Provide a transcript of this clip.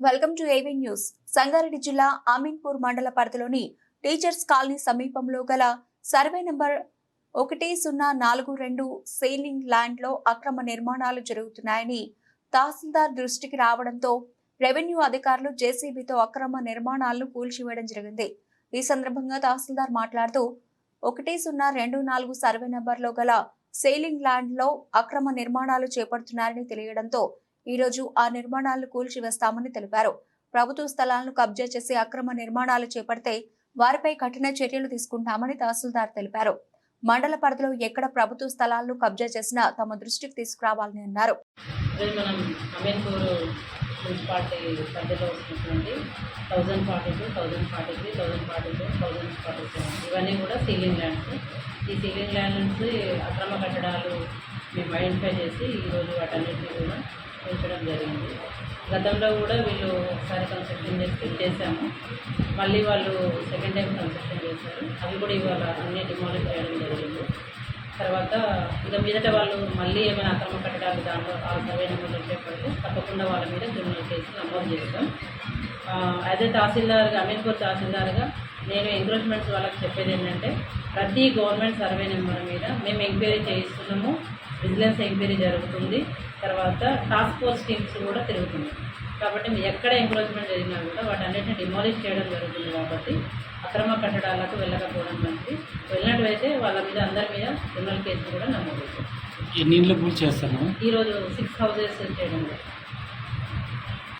Welcome to AV news. Sangareddy జిల్లా ఆమీన్పూర్ మండల పరిధిలోని టీచర్స్ కాలనీ సమీపంలో గల సర్వే నంబర్ ఒకటి సున్నా నాలుగు రెండు సేలింగ్ ల్యాండ్లో అక్రమ నిర్మాణాలు జరుగుతున్నాయని తహసీల్దార్ దృష్టికి రావడంతో రెవెన్యూ అధికారులు జేసీబీతో అక్రమ నిర్మాణాలను కూల్చివేయడం జరిగింది. ఈ సందర్భంగా తహసీల్దార్ మాట్లాడుతూ ఒకటి సున్నా రెండు నాలుగు సర్వే నంబర్లో గల సెయిలింగ్ ల్యాండ్లో అక్రమ నిర్మాణాలు చేపడుతున్నారని తెలియడంతో ఈరోజు ఆ నిర్మాణాలను కూల్చివేస్తామని తెలిపారు. ప్రభుత్వ స్థలాలను కబ్జా చేసి అక్రమ నిర్మాణాలు చేపడితే వారిపై కఠిన చర్యలు తీసుకుంటామని తహసీల్దార్ తెలిపారు. మండల పరిధిలో ఎక్కడ ప్రభుత్వ స్థలాలను కబ్జా చేసినా తమ దృష్టికి తీసుకురావాలని అన్నారు. మున్సిపాలిటీ పరిధిలో వస్తున్నటువంటి thousand forty two thousand forty three thousand forty four thousand forty seven ఇవన్నీ కూడా సీలింగ్ ల్యాండ్స్. ఈ సీలింగ్ ల్యాండ్ నుంచి అక్రమ కట్టడాలు మేము ఐడెంటిఫై చేసి ఈరోజు వాటన్నిటిని కూడా ఉంచడం జరిగింది. గతంలో కూడా వీళ్ళు ఒకసారి కన్స్ట్రక్షన్ చేసి చేశాము మళ్ళీ వాళ్ళు సెకండ్ టైం కన్స్ట్రక్షన్ చేశారు. అవి కూడా ఇవాళ అన్ని డిమాలిష్ చేయడం జరిగింది. తర్వాత ఇక మీదట వాళ్ళు మళ్ళీ ఏమైనా అక్రమ కట్టడాలు దాంట్లో ఆ సర్వే నెంబర్లు వచ్చేప్పటికి తప్పకుండా వాళ్ళ మీద క్రిమినల్ కేసు నమోదు చేస్తాం. యాజ్ ఏ తహసీల్దార్గా అమీర్పూర్ తహసీల్దార్గా నేను ఎంక్రోచ్మెంట్స్ వాళ్ళకి చెప్పేది ఏంటంటే ప్రతి గవర్నమెంట్ సర్వే నెంబర్ మీద మేము ఎంక్వైరీ చేయిస్తున్నాము. విజిలెన్స్ ఎంక్వైరీ జరుగుతుంది. తర్వాత టాస్క్ ఫోర్స్ టీమ్స్ కూడా తిరుగుతున్నాయి కాబట్టి మీరు ఎక్కడ ఎంక్రోచ్మెంట్ జరిగినా కూడా వాటన్నిటిని డిమాలిష్ చేయడం జరుగుతుంది కాబట్టి అక్రమ కట్టడాలకు వెళ్ళకపోవడం మంచిది. వెళ్ళినట్లయితే వాళ్ళ మీద అందరి మీద క్రిమినల్ కేసులు కూడా నమోదు ఎన్ని చేస్తాను ఈరోజు సిక్స్ హౌసెస్ చేయడం